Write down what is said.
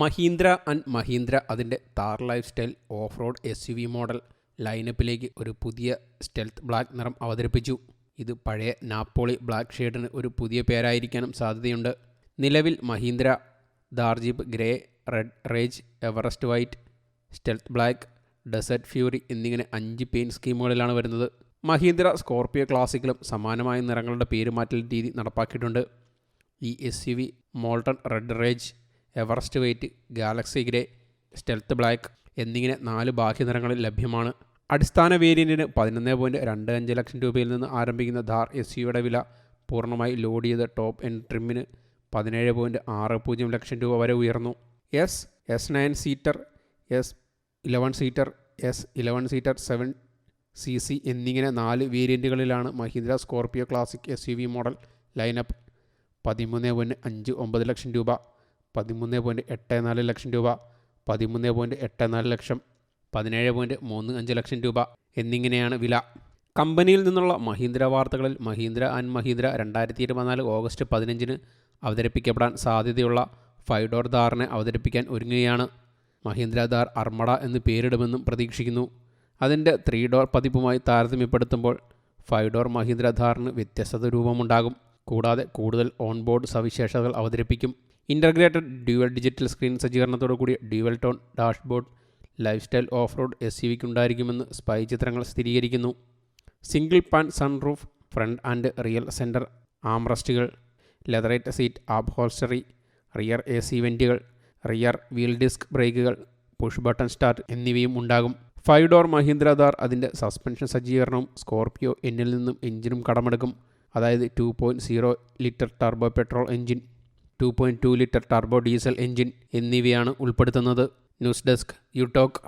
Mahindra and Mahindra അതിന്റെ Thar lifestyle off road S U V model ലൈനപ്പിലേക്ക് ഒരു പുതിയ സ്റ്റെൽത്ത് ബ്ലാക്ക് നിറം അവതരിപ്പിച്ചു. ഇത് പഴയ നാപ്പോളി ബ്ലാക്ക് ഷെയ്ഡിന് ഒരു പുതിയ പേരായിരിക്കാനും സാധ്യതയുണ്ട്. നിലവിൽ Mahindra ദാർജീപ്പ് grey red rage Everest white stealth black desert fury എന്നിങ്ങനെ അഞ്ച് പെയിന്റ് സ്കീമുകളിലാണ് വരുന്നത്. മഹീന്ദ്ര സ്കോർപിയോ ക്ലാസിക്കിലും സമാനമായ നിറങ്ങളുടെ പേരുമാറ്റൽ രീതി നടപ്പാക്കിയിട്ടുണ്ട്. ഈ S U V molten red rage Everest white galaxy grey stealth black എന്നിങ്ങനെ നാല് ബാഹ്യ നിറങ്ങളിൽ ലഭ്യമാണ്. അടിസ്ഥാന വേരിയന്റിന് പതിനൊന്ന് പോയിന്റ് രണ്ട് അഞ്ച് ലക്ഷം രൂപയിൽ നിന്ന് ആരംഭിക്കുന്ന ധാർ എസ് യുടെ വില പൂർണമായി ലോഡ് ചെയ്ത ടോപ്പ് എൻ ട്രിമ്മിന് പതിനേഴ് പോയിന്റ് ആറ് പൂജ്യം ലക്ഷം രൂപ വരെ ഉയർന്നു. S S nine seater S eleven seater S eleven seater seven C C എന്നിങ്ങനെ നാല് വേരിയന്റുകളിലാണ് Mahindra Scorpio classic S U V model lineup പതിമൂന്ന് പോയിന്റ് അഞ്ച് ഒമ്പത് ലക്ഷം രൂപ പതിമൂന്ന് പോയിന്റ് എട്ട് നാല് ലക്ഷം രൂപ പതിമൂന്ന് പോയിന്റ് എട്ട് നാല് ലക്ഷം പതിനേഴ് പോയിന്റ് മൂന്ന് അഞ്ച് ലക്ഷം രൂപ എന്നിങ്ങനെയാണ് വില. കമ്പനിയിൽ നിന്നുള്ള മഹീന്ദ്ര വാർത്തകളിൽ മഹീന്ദ്ര ആൻഡ് മഹീന്ദ്ര രണ്ടായിരത്തി ഇരുപത്തിനാല് ഓഗസ്റ്റ് പതിനഞ്ചിന് അവതരിപ്പിക്കപ്പെടാൻ സാധ്യതയുള്ള ഫൈവ് ഡോർ ധാറിനെ അവതരിപ്പിക്കാൻ ഒരുങ്ങുകയാണ്. മഹീന്ദ്ര ധാർ അർമട എന്ന് പേരിടുമെന്നും പ്രതീക്ഷിക്കുന്നു. അതിന്റെ ത്രീ ഡോർ പതിപ്പുമായി താരതമ്യപ്പെടുത്തുമ്പോൾ ഫൈവ് ഡോർ മഹീന്ദ്ര ധാറിന് വ്യത്യസ്തത രൂപമുണ്ടാകും. കൂടാതെ കൂടുതൽ ഓൺ ബോർഡ് സവിശേഷതകൾ അവതരിപ്പിക്കും. ഇന്റർഗ്രേറ്റഡ് ഡ്യുവൽ ഡിജിറ്റൽ സ്ക്രീൻ സജ്ജീകരണത്തോടു കൂടിയ dual tone dashboard lifestyle off road S C വിക്കുണ്ടായിരിക്കുമെന്ന് spy ചിത്രങ്ങൾ സ്ഥിരീകരിക്കുന്നു. Single pane sunroof front and rear centre ആംറസ്റ്റുകൾ leatherette seat upholstery rear A C വെന്റുകൾ rear wheel disc ബ്രേക്കുകൾ push button start എന്നിവയും ഉണ്ടാകും. Five door Mahindra Thar അതിന്റെ suspension സജ്ജീകരണവും Scorpio എന്നിൽ നിന്നും എഞ്ചിനും കടമെടുക്കും. അതായത് two point zero litre turbo petrol engine two point two litre turbo diesel engine എന്നിവയാണ് ഉൾപ്പെടുത്തുന്നത്. News desk യൂടോക്ക്